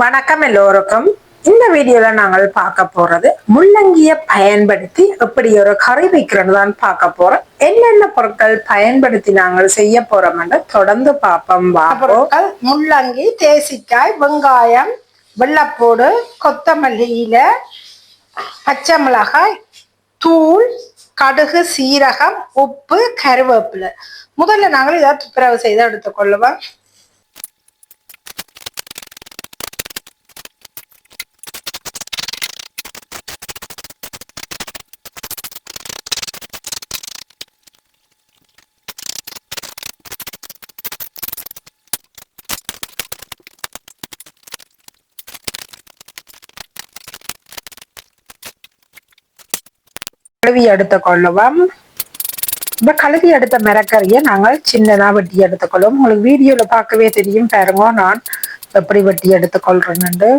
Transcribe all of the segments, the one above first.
வணக்கம் எல்லோருக்கும். இந்த வீடியோல நாங்கள் பார்க்க போறது முள்ளங்கிய பயன்படுத்தி எப்படி ஒரு கறி வைக்கிறது தான் பார்க்க போறோம். என்னென்ன பொருட்கள் பயன்படுத்தி நாங்கள் செய்ய போறோம் தொடர்ந்து பார்ப்போம். பொருட்கள்? முள்ளங்கி தேசிக்காய் வெங்காயம் வெள்ளப்பூடு கொத்தமல்லி இலை பச்சை மிளகாய் தூள் கடுகு சீரகம் உப்பு கருவேப்பிலை. முதல்ல நாங்கள் இதை துப்புரவு செய்து எடுத்துக்கொள்ளுவோம். கழுவி எடுத்துக்கொள்ளுவோம். இப்ப கழுவி எடுத்த மிரக்கறியை நாங்கள் சின்னதா வெட்டி எடுத்துக்கொள்வோம். உங்களுக்கு வீடியோல பார்க்கவே தெரியும் பாருங்க நான் எப்படி வெட்டி எடுத்துக்கொள்றேன்னு.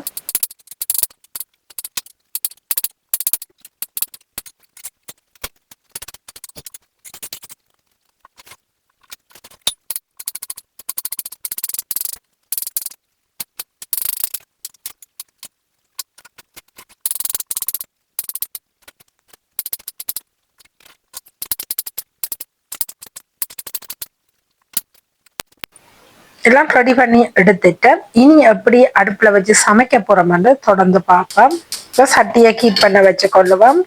எல்லாம் ரெடி பண்ணி எடுத்துட்டு இனி எப்படி அடுப்புல வச்சு சமைக்க போறோம்னு தொடர்ந்து பார்ப்போம். இப்போ சட்டியை கீப் பண்ண வச்சு கொள்ளுவோம்.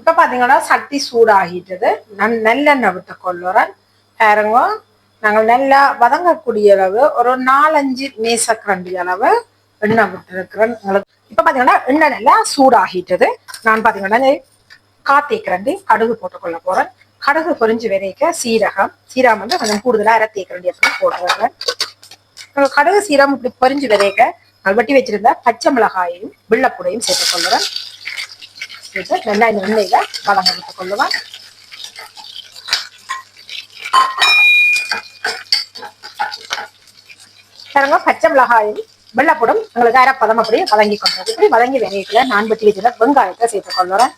இப்ப பாத்தீங்கன்னா சட்டி சூடாகிட்டது. நான் நல்லெண்ணெய் விட்டு கொள்ளுறேன். பாருங்க நாங்கள் நல்லா வதங்கக்கூடிய அளவு ஒரு நாலஞ்சு மேசக்கரண்டி அளவு எண்ணெய் விட்டுருக்கிறேன் உங்களுக்கு இப்ப பாத்தீங்கன்னா எண்ணெய் நல்லா சூடாகிட்டது. நான் பாத்தீங்கன்னா காத்தேக்கரண்டி கடுகு போட்டுக்கொள்ள போறேன். கடுகு பொரிஞ்சு விதைக்க சீரகம் சீரகம் வந்து கொஞ்சம் கூடுதலா அரைத்தேக்கரண்டி அப்படி போடுறேன் நாங்கள் கடுகு சீரகம் இப்படி பொரிஞ்சு விதைக்க வட்டி வெட்டி வச்சிருந்த பச்சை மிளகாயையும் வெள்ளப்புடையும் சேர்த்துக் கொள்ளுறேன். சேர்த்து நல்லா இந்த எண்ணெயில வதங்க விட்டுக் கொள்ளுவேன். பாருங்க பச்சை மிளகாயும் வெள்ளப்படும் உங்களுக்கு அரைப்பதம் அப்படியே வதங்கி கொள்றது இப்படி வதங்கி வினையில நான் பட்டி வச்சிருந்த வெங்காயத்தை சேர்த்துக் கொள்ளுறேன்.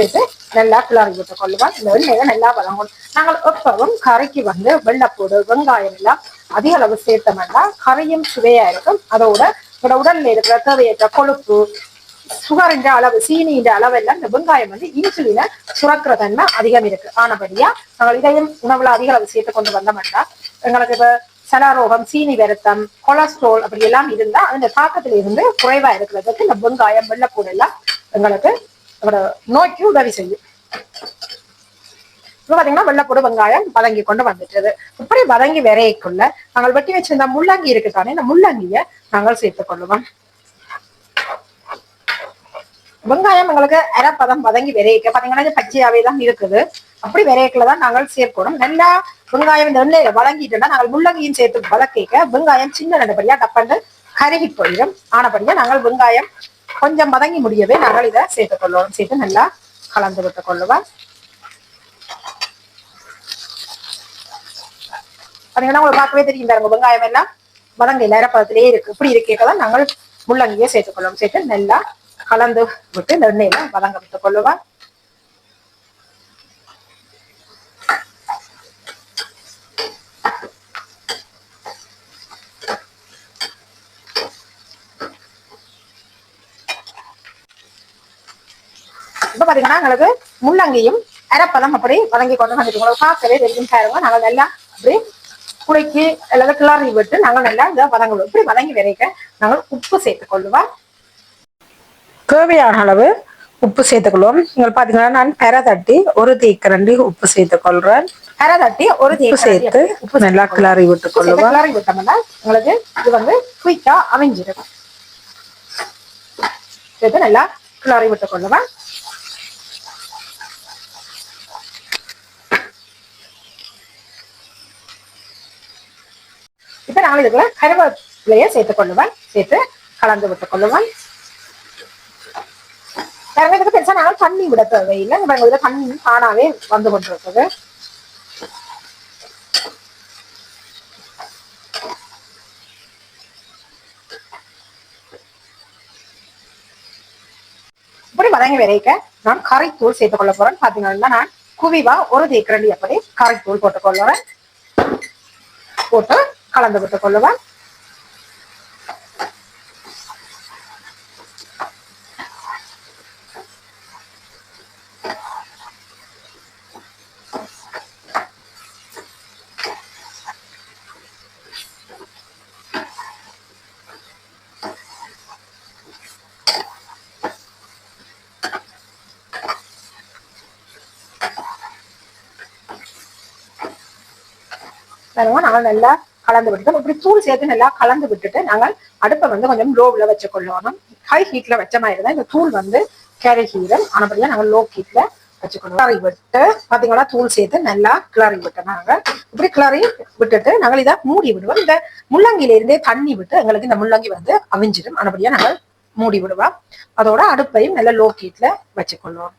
சேர்த்து நல்லா கிளறி விட்டுக் கொள்ளுவேன் இந்த எண்ணெயை நல்லா வழங்கும் நாங்கள் எப்பவும் கறிக்கு வந்து வெள்ளப்பூடு வெங்காயம் எல்லாம் அதிக அளவு சேர்த்தோம்னா கறியும் சுவையா இருக்கும் அதோட உங்களோட உடல்ல இருக்கிற தேவையற்ற கொழுப்பு சுகரின்ற அளவு சீனின்ற அளவு எல்லாம் இந்த வெங்காயம் வந்து இன்சுலினை சுரக்கிற தன்மை அதிகம் இருக்கு ஆனபடியா நாங்கள் இதையும் உணவுல அதிக அளவு சேர்த்து கொண்டு வந்தோம்னா எங்களுக்கு இப்ப சலாரோகம் சீனி வருத்தம் கொலஸ்ட்ரால் அப்படி எல்லாம் இருந்தா அந்த தாக்கத்துல இருந்து குறைவா இருக்கிறதுக்கு இந்த வெங்காயம் வெள்ளப்பூடு எல்லாம் எங்களுக்கு அதோட நோய்க்கு உதவி செய்யும். இப்ப பாத்தீங்கன்னா வெள்ளப்பூடு வெங்காயம் வதங்கி கொண்டு வந்துட்டது. இப்படி வதங்கி விரையக்குள்ள நாங்கள் வெட்டி வச்சிருந்த முள்ளங்கி இருக்கு தானே இந்த முள்ளங்கிய நாங்கள் சேர்த்துக் கொள்ளுவோம். வெங்காயம் எங்களுக்கு அரைப்பதம் வதங்கி விரைக்க பாத்தீங்கன்னா இது பச்சையாவே தான் இருக்குது. அப்படி விரையக்குள்ளதான் தான் நாங்கள் சேர்க்கணும். நல்லா வெங்காயம் இந்த எண்ணெயில வதங்கிட்டோம்னா நாங்கள் முள்ளங்கியும் சேர்த்து வதக்கிக்க வெங்காயம் சின்ன நடுபடியா டப்பண்டு கருகி போயிடும் ஆனபடியா நாங்கள் வெங்காயம் கொஞ்சம் மதங்கி முடியவே நாங்கள் இதை சேர்த்து கொள்ளுவோம் சேர்த்து நல்லா கலந்து விட்டுக் கொள்ளுவோம். பாத்தீங்கன்னா உங்களுக்கு பார்க்கவே தெரியும் பாருங்க வெங்காயம் எல்லாம் வதங்க நேரப்பதத்திலேயே இருக்கு. இப்படி இருக்கேதான் நாங்கள் முள்ளங்கியை சேர்த்துக்கொள்ளுவோம் சேர்த்து நல்லா கலந்து விட்டு இந்த எண்ணெயில வதங்க விட்டுக் கொள்ளுவேன் பாத்தீங்கன்னா எங்களுக்கு முள்ளங்கியும் அரைப்பதம் அப்படி வதங்கி கொண்டு வந்துட்டு உங்களுக்கு பார்க்கவே தெரியும் பாருங்க. நாங்கள் நல்லா அப்படி குடைக்கு எல்லாரும் கிளறி விட்டு நாங்கள் நல்லா இதை வதங்க விடுவோம். இப்படி வதங்கி விரைக்க நாங்கள் உப்பு சேர்த்துக் கொள்ளுவோம். தேவையான அளவு உப்பு சேர்த்துக்கொள்வோம் நீங்கள் பாத்தீங்கன்னா நான் பெற தட்டி ஒரு தேக்கரண்டி உப்பு சேர்த்துக்கொள்றேன் அரை தட்டி ஒரு தேக்கரண்டி சேர்த்து உப்பு நல்லா கிளறி விட்டுக் கொள்ளுவோம். கிளறி விட்டோம்னா உங்களுக்கு இது வந்து குயிக்கா அமைஞ்சிடும். சேர்த்து நல்லா கிளறி விட்டுக் இப்போ நான் இதுக்குள்ள கருவேப்பிலையை சேர்த்து கொள்ளுவேன் சேர்த்து கலந்து விட்டு கொள்ளுவேன் பாருங்க பெருசாக பெருசா நாங்கள் தண்ணி விட தேவையில்லை. இங்க இதில் தண்ணி தானாகவே வந்து கொண்டிருக்குது. இப்படி வதங்கி விரைக்க நான் கரைத்தூள் சேர்த்துக் கொள்ள போறேன். பாத்தீங்கன்னா நான் குவிவா ஒரு தேக்கரண்டி அப்படி கரைத்தூள் போட்டுக் கொள்ளுவேன் போட்டு கலந்து விட்டுக் கொள்ளுவேன் பாருங்க நல்லா கலந்து விட்டுட்டோம் இப்படி தூள் சேர்த்து நல்லா கலந்து விட்டுட்டு நாங்கள் அடுப்பை வந்து கொஞ்சம் லோவில் வச்சு கொள்ளணும் ஹை ஹீட்ல வச்ச மாதிரி தான் இந்த தூள் வந்து கேரி ஹீரம் ஆனப்படியா நாங்கள் லோ ஹீட்ல வச்சுக்கணும் கிளறி விட்டு பார்த்தீங்களா தூள் சேர்த்து நல்லா கிளறி விட்டு நாங்கள் இப்படி கிளறி விட்டுட்டு நாங்கள் இதை மூடி விடுவோம். இந்த முள்ளங்கிலிருந்தே தண்ணி விட்டு எங்களுக்கு இந்த முள்ளங்கி வந்து அவிஞ்சிடும். ஆனப்படியா நாங்கள் மூடி விடுவோம். அதோட அடுப்பையும் நல்லா லோ ஹீட்ல வச்சுக்கொள்வோம்.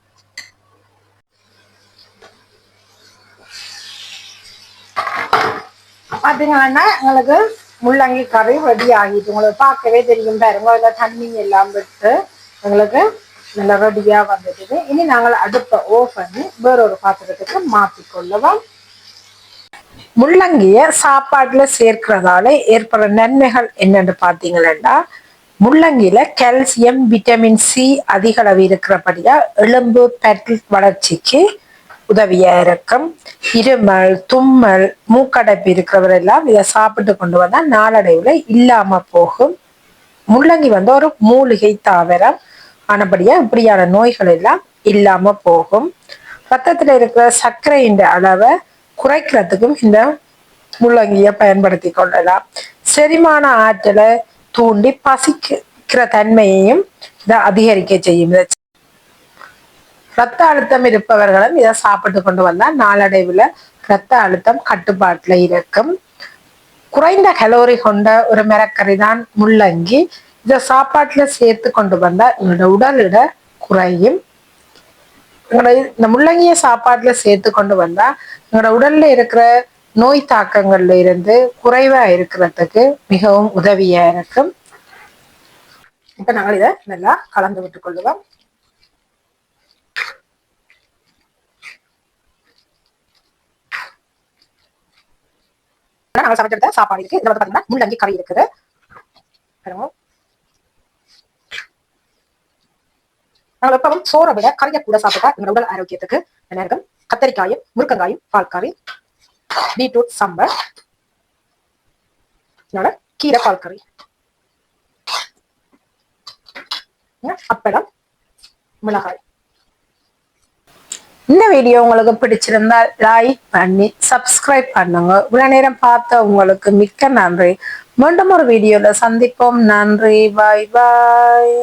பார்த்தீங்கன்னா எங்களுக்கு முள்ளங்கி கறி ரெடி ஆகிட்டு உங்களுக்கு பார்க்கவே தெரியும் பாருங்க அதில் தண்ணி எல்லாம் விட்டு எங்களுக்கு நல்லா ரெடியா வந்துட்டுது இனி நாங்கள் அடுப்பை ஓஃப் பண்ணி வேறொரு பாத்திரத்துக்கு மாற்றிக்கொள்ளுவோம் முள்ளங்கிய சாப்பாட்டுல சேர்க்கிறதால ஏற்படுற நன்மைகள் என்னன்னு பாத்தீங்கன்னா முள்ளங்கியில கால்சியம் விட்டமின் சி அதிக அளவு இருக்கிறபடியா எலும்பு பற்கள் வளர்ச்சிக்கு உதவியா இருக்கும் இருமல் தும்மல் மூக்கடைப்பு இருக்கிறவர் எல்லாம் இதை சாப்பிட்டு கொண்டு வந்தால் நாளடைவுல இல்லாம போகும். முள்ளங்கி வந்து ஒரு மூலிகை தாவரம். ஆனபடியா இப்படியான நோய்கள் எல்லாம் இல்லாம போகும். ரத்தத்துல இருக்கிற சர்க்கரையின் அளவை குறைக்கிறதுக்கும் இந்த முள்ளங்கியை பயன்படுத்தி கொள்ளலாம். செரிமான ஆற்றலை தூண்டி பசிக்கிற தன்மையையும் இதை அதிகரிக்க செய்யும். இதை ரத்த அழுத்தம் இருப்பவர்களும் இதை சாப்பிட்டு கொண்டு வந்தால் நாளடைவுல ரத்த அழுத்தம் கட்டுப்பாட்டில் இருக்கும். குறைந்த கலோரி கொண்ட ஒரு மரக்கறி தான் முள்ளங்கி இதை சாப்பாட்டுல சேர்த்து கொண்டு வந்தால் உங்களோட உடல் எட குறையும். உங்களோட இந்த முள்ளங்கிய சாப்பாட்டுல சேர்த்து கொண்டு வந்தால் உங்களோட உடல்ல இருக்கிற நோய் தாக்கங்கள்ல இருந்து குறைவா இருக்கிறதுக்கு மிகவும் உதவியா இருக்கும். இப்ப நாங்கள் இதை நல்லா கலந்து விட்டுக் கொள்ளுவோம் நாங்கள் சமைச்செடுத்த சாப்பாடு இருக்கு. இதுல வந்து பாத்தீங்கன்னா முள்ளங்கி கறி இருக்குது. நாங்கள் எப்பவும் சோறை விட கறியை கூட சாப்பிட்டா எங்க உடல் ஆரோக்கியத்துக்கு என்ன இருக்கும். கத்தரிக்காயும் முருக்கங்காயும் பால்காரி பீட்ரூட் சாம்பார். இதோட கீரை பால் அப்பளம் மிளகாய். இந்த வீடியோ உங்களுக்கு பிடிச்சிருந்தா லைக் பண்ணி சப்ஸ்கிரைப் பண்ணுங்க. இவ்வளவு நேரம் பார்த்த உங்களுக்கு மிக்க நன்றி. மீண்டும் ஒரு வீடியோல சந்திப்போம். நன்றி. பாய் பாய்